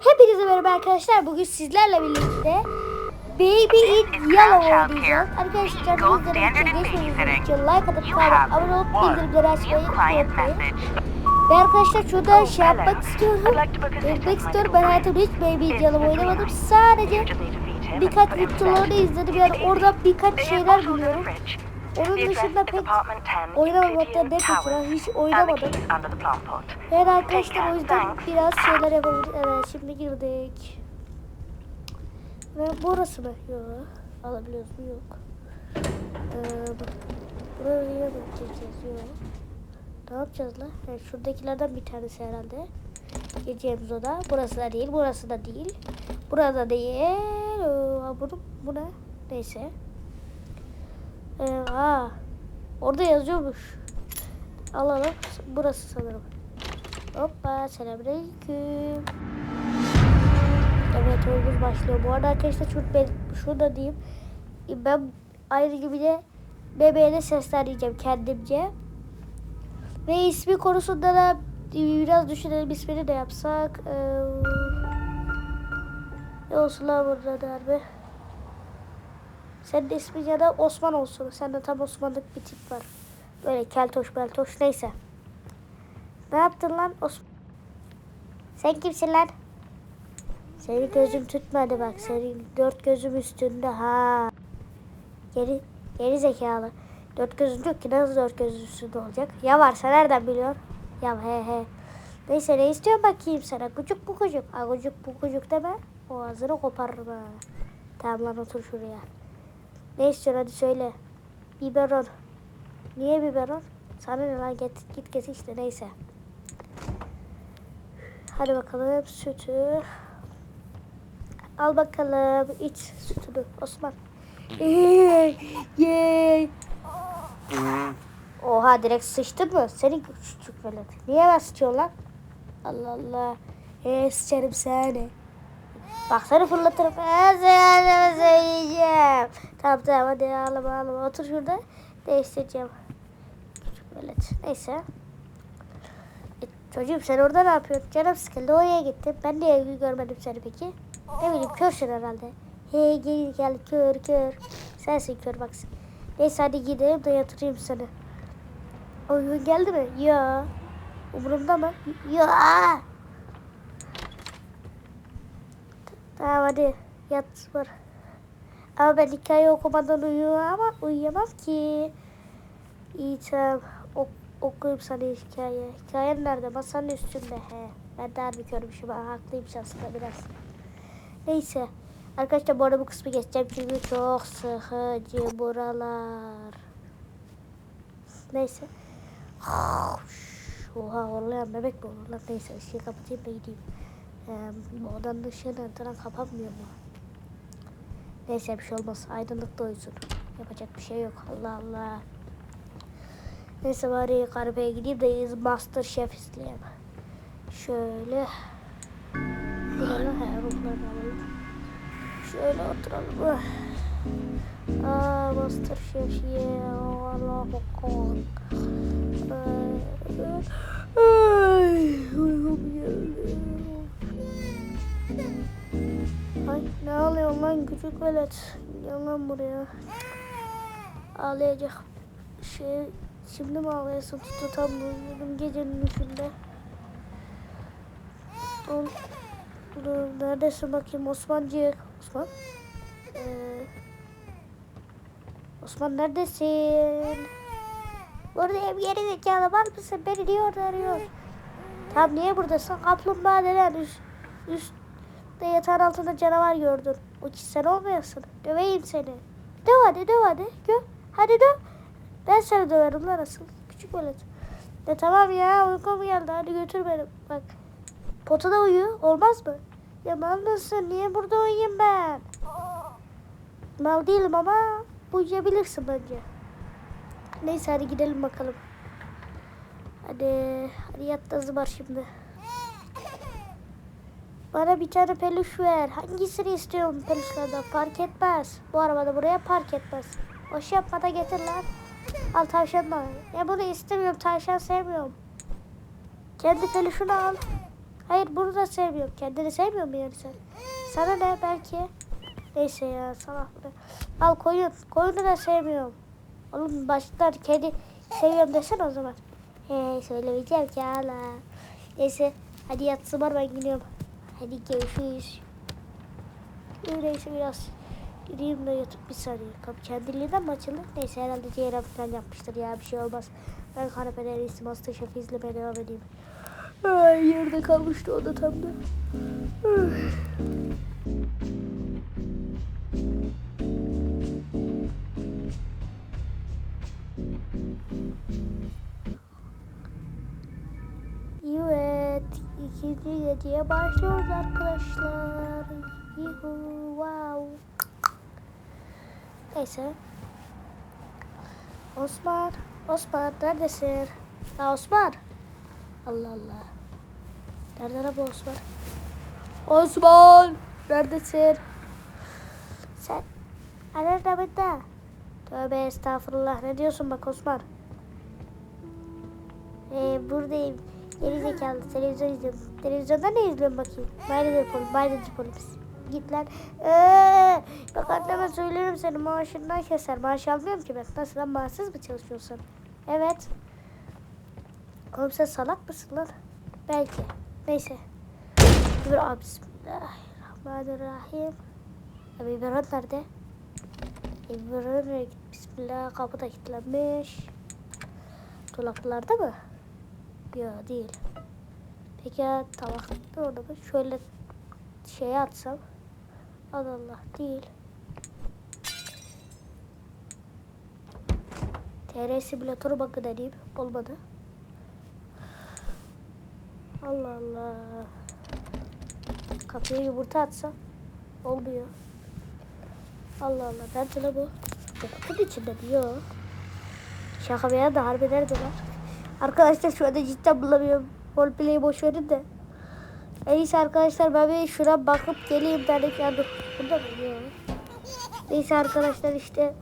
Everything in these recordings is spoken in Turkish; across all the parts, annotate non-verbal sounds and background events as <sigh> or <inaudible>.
Hepinize merhaba arkadaşlar. Bugün sizlerle birlikte Baby It Yellow oynayacağız. Arkadaşlar bizlere geçmediğiniz için like atıp have abone olup bildirimleri açmayı unutmayın. Ve arkadaşlar şurada şey yapmak istiyorum. Like with istiyorum. Ben hayatımda hiç Baby It's Yellow oynamadım. Sadece birkaç videolarını izledim. Yani orada birkaç şeyler biliyorum. Onun dışında pek apartment 10, oynamamakta Towers. hiç oynamadım. Yani arkadaşlar o yüzden biraz şeyler yapabiliriz. Evet şimdi girdik. Ve burası mı? Yok. Alabiliyoruz mu? Yok. Ee. Buraya mı gireceğiz? Yok. Ne yapacağız lan? Evet, şuradakilerden bir tanesi herhalde. Gireceğimiz oda. Burası da değil. Burası da değil. Burada değil. Ee, bunu, bu ne? Neyse. Ee, aa, orada yazıyormuş. Alalım. Burası sanırım. Hoppa selamünaleyküm. Evet oyunumuz başlıyor. Bu arada arkadaşlar şurada, ben, şurada diyeyim. Ben ayrı gibi de bebeğe de sesler diyeceğim kendimce. Ve ismi konusunda da biraz düşünelim ismini de yapsak. Ee, ne olsun lan burada derbi. Senin ismin ya da Osman olsun. Sende tam Osmanlık bir tip var. Böyle keltoş beltoş neyse. Ne yaptın lan Osman? Sen kimsin lan? Senin gözüm tutmadı bak. Senin dört gözüm üstünde ha. Geri, geri zekalı. Dört gözüm yok ki nasıl dört gözüm üstünde olacak? Ya varsa nereden biliyorsun? Ya he he. Neyse ne istiyorsun bakayım sana? Kucuk bu kucuk. Ha kucuk bu kucuk deme. Boğazını koparırım ha. Tamam lan otur şuraya. Ne istiyorsun hadi söyle. Biberon. Niye biberon? Sana ne lan git git git işte neyse. Hadi bakalım sütü. Al bakalım iç sütünü Osman. Yey. Oha direkt sıçtın mı? Senin küçük velet. Niye ben sıçıyorsun lan? Allah Allah. Ee, sıçarım seni. Bak seni fırlatırım. Seni söyleyeceğim. Tamam tamam hadi ağlama ağlama. Otur şurada. Değiştireceğim. Velet. Neyse. E, çocuğum sen orada ne yapıyorsun? Canım sıkıldı oraya gittim. Ben niye görmedim seni peki? Ne bileyim körsün herhalde. Hey gel gel kör kör. Sensin kör baksın. Neyse hadi gidelim de yatırayım seni. Oyun geldi mi? Ya. Umurumda mı? Ya. Tamam hadi yat var. Ama ben hikaye okumadan uyuyamam ama uyuyamam ki. İyi tamam. Ok, okuyayım sana hikaye. Hikayen nerede? Masanın üstünde. He. Ben de harbi görmüşüm. Ha, haklıymış aslında biraz. Neyse. Arkadaşlar bu arada bu kısmı geçeceğim çünkü çok sıkıcı buralar. Neyse. <sighs> Oha horlayan bebek mi? Neyse ışığı kapatayım da gideyim. Ee, odanın ışığını kapanmıyor mu? Neyse bir şey olmaz. Aydınlıkta uyusun. Yapacak bir şey yok. Allah Allah. Neyse bari karabeye gideyim de Master Chef izleyeyim. Şöyle. Buralı her alalım. Şöyle oturalım. Aa Master Chef yeah. Allah bakon. Ay, geldi. Ay ne ağlıyor lan küçük velet. Gel lan buraya. Ağlayacak. Şey şimdi mi ağlayasın tuttu tam uyuyordum gecenin üçünde. Dur, dur, neredesin bakayım Osmancık? Osman? Ee, Osman neredesin? Buradayım geri zekalı var mısın? Beni niye orada arıyor? Tam niye buradasın? Kaplumbağa denen üst, üstte yatağın altında canavar gördün. O ki sen olmayasın. Döveyim seni. Döv hadi döv hadi. Gö. Hadi döv. Ben seni döverim lan asıl. Küçük velet. De tamam ya uykum geldi. Hadi götür beni. Bak. Potada uyu. Olmaz mı? Ya mal mısın? Niye burada uyuyayım ben? Mal değilim ama uyuyabilirsin bence. Neyse hadi gidelim bakalım. Hadi, hadi yat da şimdi. Bana bir tane peluş ver. Hangisini istiyorum peluşlardan fark etmez. Bu arabada buraya park etmez. Boş yapma da getir lan. Al tavşan da. Ya bunu istemiyorum tavşan sevmiyorum. Kendi peluşunu al. Hayır bunu da sevmiyorum. Kendini sevmiyor mu yani sen? Sana ne belki? Neyse ya salak be. Al koyun. Koyunu da sevmiyorum. Oğlum başlar kedi seviyorum desene o zaman. He söylemeyeceğim ki hala. Neyse hadi yatsın var ben gidiyorum. Hadi görüşürüz. Öyleyse biraz gideyim de yatıp bir saniye. Kapı kendiliğinden mi açılır? Neyse herhalde Ceyran falan yapmıştır ya bir şey olmaz. Ben kanepede en iyisi Masterchef'i izlemeye devam edeyim. Ay yerde kalmıştı o da tam da. Üf. İkinci geceye başlıyoruz arkadaşlar. Yuhu, wow. Neyse. Osman, Osman neredesin? Ya Osman. Allah Allah. Nerede bu Osman? Osman, neredesin? Sen, nerede burada? Tövbe estağfurullah. Ne diyorsun bak Osman? Ee, buradayım. Geri zekalı televizyon izliyorum. Televizyonda ne izliyorum bakayım? Bayradır polis, bayradır polis. Git lan. Ee, bak anneme söylerim seni maaşından keser. Maaş almıyorum ki ben. Nasıl lan maaşsız mı çalışıyorsun? Evet. Oğlum sen salak mısın lan? Belki. Neyse. Dur abi Bismillahirrahmanirrahim. Ya biberon nerede? Biberon nereye? Bismillah kapı da kilitlenmiş. Dolaplarda mı? Yok değil. Peki ya tabak da orada mı? Şöyle şeye atsam. Allah Allah değil. TR simülatörü bakı deneyim. Olmadı. Allah Allah. Kapıya yumurta atsam. Olmuyor. Allah Allah. Nerede bu? Kutunun içinde mi? Yok. Şaka bir yana da harbi nerede var? Arkadaşlar şu anda cidden bulamıyorum. Roleplay'i boş verin de. En iyisi arkadaşlar ben bir şuna bakıp geleyim derdik ya dur. Burada mı? Neyse arkadaşlar işte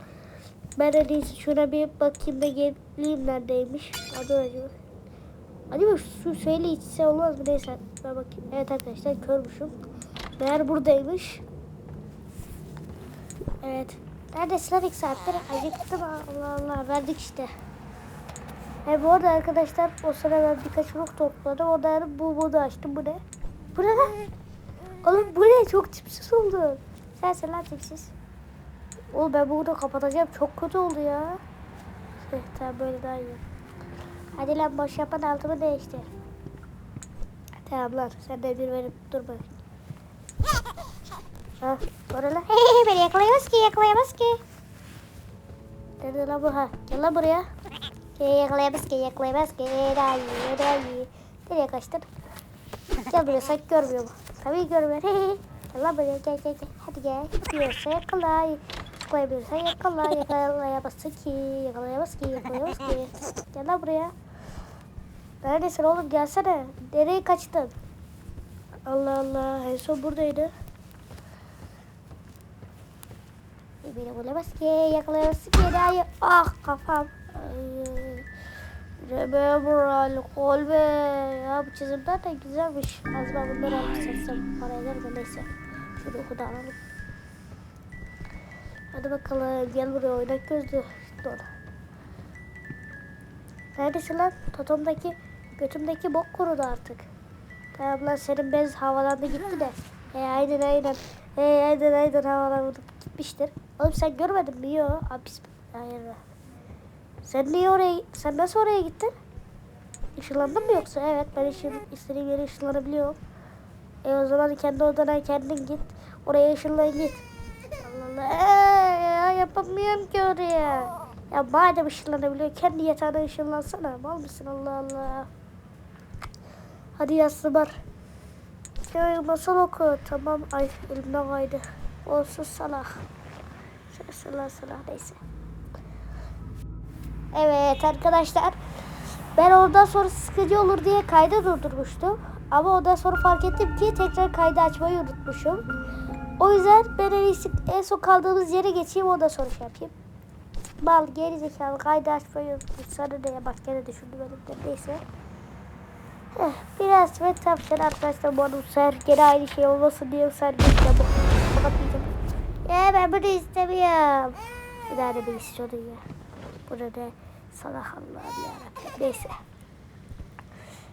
ben en iyisi şuna bir bakayım da geleyim neredeymiş. Hadi acaba. Acaba şu şöyle içse olmaz mı? Neyse ben bakayım. Evet arkadaşlar körmüşüm. Meğer buradaymış. Evet. Neredesin ilk saattir? Acıktım Allah Allah. Verdik işte. E bu arada arkadaşlar o sırada ben birkaç ruh topladım. O da bu modu açtım. Bu ne? Bu ne lan? Oğlum bu ne? Çok tipsiz oldu. Sensin lan tipsiz. Oğlum ben bunu kapatacağım. Çok kötü oldu ya. Eh, tamam böyle daha iyi. Hadi lan boş yapan altımı değiştir. Tamam lan sen de bir verip durma. Ha, orada lan. Hey, <laughs> beni yakalayamaz ki yakalayamaz ki. Nerede lan bu ha? Gel lan buraya. Yakalayamaz ki yakalayamaz ki. Daha iyi daha iyi. Nereye kaçtın? Gel buraya sen görmüyor mu? Tabii görmüyor. gel lan buraya gel gel gel. Hadi gel. Gidiyorsa yakala. Yakalayabiliyorsan yakala. Yakalayamazsın ki. Yakalayamaz ki. Yakalayamaz ki. Gel lan buraya. Neredesin oğlum gelsene. Nereye kaçtın? Allah Allah. En son buradaydı. Beni bulamaz ki. Yakalayamaz ki. Daha Ah kafam. Ay. Remember alkol be. Ya bu çizimler de güzelmiş. Az ben bunları alıp satsam para eder de neyse. Şunu oku alalım. Hadi bakalım gel buraya oynak gözlü. Dur. Neredesin lan? Totomdaki götümdeki bok kurudu artık. Tamam lan senin bez havalandı gitti de. He aynen aynen. He aynen aynen havalandı gitmiştir. Oğlum sen görmedin mi? Yok. Biz... Hayır. Sen niye oraya... Sen nasıl oraya gittin? Işınlandın mı yoksa? Evet ben ışın, istediğim yere ışınlanabiliyorum. E o zaman kendi odana kendin git. Oraya ışınlan git. Allah Allah. Ee, ya yapamıyorum ki oraya. Ya madem ışınlanabiliyor kendi yatağına ışınlansana. Mal mısın Allah Allah. Hadi yaslı var. Ya masal oku. Tamam. Ay elimden kaydı. Olsun salak. Salak salak neyse. Evet arkadaşlar. Ben oradan sonra sıkıcı olur diye kaydı durdurmuştum. Ama ondan sonra fark ettim ki tekrar kaydı açmayı unutmuşum. O yüzden ben en en son kaldığımız yere geçeyim ondan sonra şey yapayım. Mal geri zekalı kaydı açmayı unutmuş. Sana ne ya bak gene düşündüm önümde neyse. Eh, Biraz ve tavsiyen arkadaşlar bu arada bu sefer gene aynı şey olmasın diye sergileyeceğim. Kapatmayacağım. Ya ben bunu istemiyorum. Bir da bir istiyordun ya. Burada salak Allah'ım yarabbim. Neyse.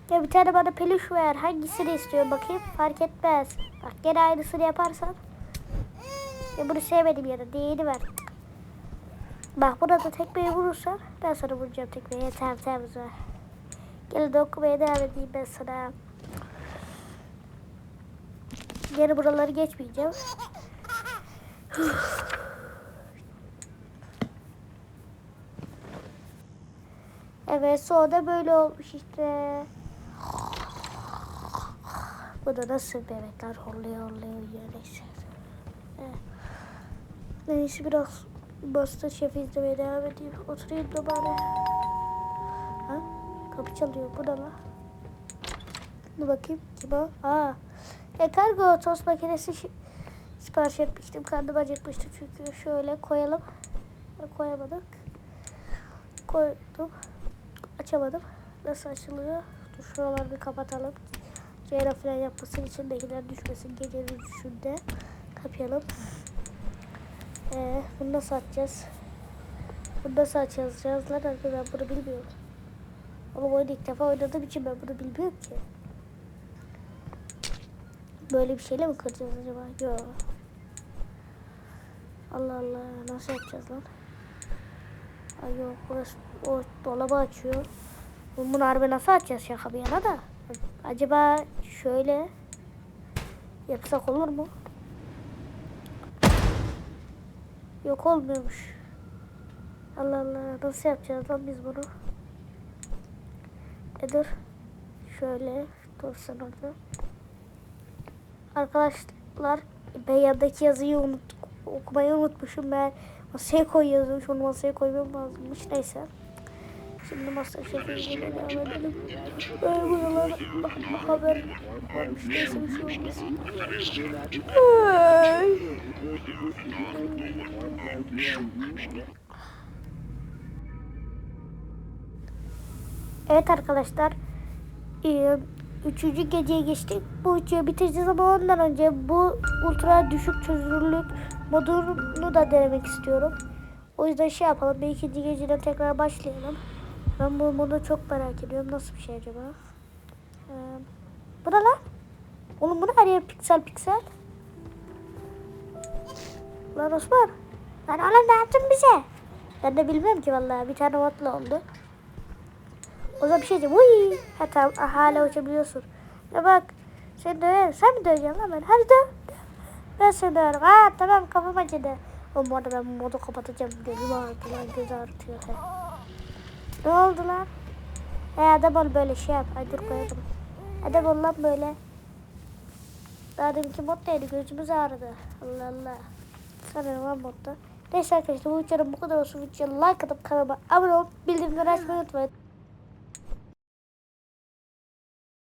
Ya bir tane bana peluş ver. Hangisini istiyorsun bakayım? Fark etmez. Bak gene aynısını yaparsan. Ya bunu sevmedim ya da diğerini ver. Bak burada da tekmeyi vurursan ben sana vuracağım tekmeyi. Yeter temiz ver. Gel de okumaya devam edeyim ben sana. Geri buraları geçmeyeceğim. Evet sonra böyle olmuş işte. Bu da nasıl bebekler horluyor horluyor neyse. Evet. Neyse biraz Masterchef izlemeye devam edeyim. Oturayım da bari. Ha? Kapı çalıyor. Bu ne la? Dur bakayım. Kim o? Aa. E kargo tost makinesi sipariş etmiştim. Karnım acıkmıştı çünkü. Şöyle koyalım. Koyamadık. Koydum. Açamadım. Nasıl açılıyor? Dur şuraları bir kapatalım. Ceyran falan yapmasın içindekiler düşmesin gecenin üçünde. Kapayalım. Ee, bunu nasıl açacağız? Bunu nasıl açacağız? Cihazlar nerede? ben bunu bilmiyorum. Ama oyunu ilk defa oynadığım için ben bunu bilmiyorum ki. Böyle bir şeyle mi kıracağız acaba? Yok. Allah Allah nasıl yapacağız lan? Ay yok burası o dolabı açıyor. Bunu harbi nasıl açacağız şaka bir yana da. Acaba şöyle yapsak olur mu? Yok olmuyormuş. Allah Allah nasıl yapacağız lan biz bunu? E dur. Şöyle dursun orada. Arkadaşlar ben yandaki yazıyı unut, okumayı unutmuşum. Ben masaya koy yazmış. Onu masaya koymam lazımmış. Neyse. Şimdi Masterchef'e izlemeye devam edelim. Böyle buralar haber varmış. Neyse bir şey. Ay. Evet arkadaşlar. Ee, Üçüncü geceye geçtik. Bu üçüyü bitireceğiz ama ondan önce bu ultra düşük çözünürlük modunu da denemek istiyorum. O yüzden şey yapalım. Bir ikinci geceden tekrar başlayalım. Ben bu modu çok merak ediyorum. Nasıl bir şey acaba? Ee, bu ne lan? Oğlum bu ne her yer piksel piksel? Lan Osman. Lan oğlum ne yaptın bize? Ben de bilmiyorum ki vallahi. Bir tane vatla oldu. O zaman bir şey diyeceğim. Uy. Ha tamam ah, hala uçabiliyorsun. Ya bak. Sen döver. Sen mi döveceksin lan ben? Hadi döv. Ben seni döverim. Ha tamam kafam acıdı. O arada ben modu kapatacağım. Gözüm ağrıdı lan. Göz ağrıtıyor. Ne oldu lan? He adam ol böyle şey yap. Ay dur koyalım. Adam ol lan böyle. Daha deminki mod neydi? Gözümüz ağrıdı. Allah Allah. Sanırım lan modda. Neyse arkadaşlar bu videonun bu kadar olsun. Videoya like atıp kanalıma abone olup bildirimleri açmayı unutmayın.